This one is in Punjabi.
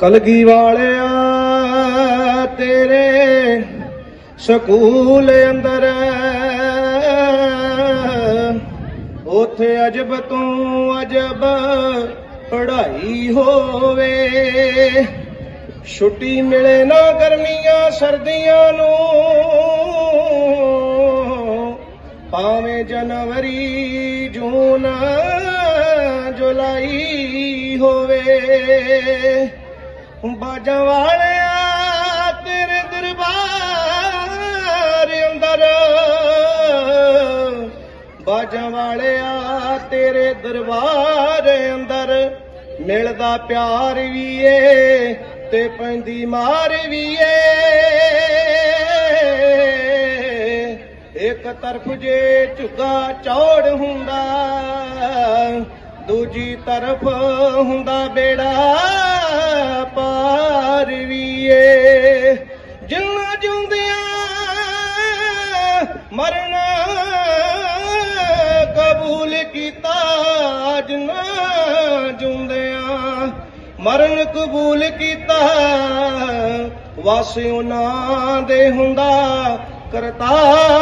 ਕਲਗੀ ਵਾਲਿਆ ਤੇਰੇ ਸਕੂਲ ਅੰਦਰ। ਉਥੇ ਅਜਬ ਤੂੰ ਅਜਬ ਪੜ੍ਹਾਈ ਹੋਵੇ। ਛੁੱਟੀ ਮਿਲੇ ਨਾ ਗਰਮੀਆਂ ਸਰਦੀਆਂ ਨੂੰ। ਭਾਵੇਂ ਜਨਵਰੀ, ਜੂਨ ਜੁਲਾਈ ਹੋਵੇ। ਬਾਜਾਂ ਵਾਲਿਆ ਤੇਰੇ ਦਰਬਾਰ ਅੰਦਰ। ਬਾਜਾਂ ਵਾਲਿਆ ਤੇਰੇ ਦਰਬਾਰ ਅੰਦਰ। ਮਿਲਦਾ ਪਿਆਰ ਵੀ ਏ ਤੇ ਪੈਂਦੀ ਮਾਰ ਵੀ ਏ। ਇੱਕ ਤਰਫ ਜੇ ਝੁੱਗਾ ਚੌੜ ਹੁੰਦਾ ਦੂਜੀ ਤਰਫ ਹੁੰਦਾ ਬੇੜਾ ਪਾਰ ਵੀ ਏ ਜਿੰਨਾ ਜਿਉਂਦਿਆਂ ਮਰਨਾ ਕਬੂਲ ਕੀਤਾ, ਜਿੰਨਾ ਜੁੰਦਿਆਂ ਮਰਨ ਕਬੂਲ ਕੀਤਾ, ਵਾਸੇ ਉਹਨਾਂ ਦੇ ਹੁੰਦਾ ਕਰਤਾਰ।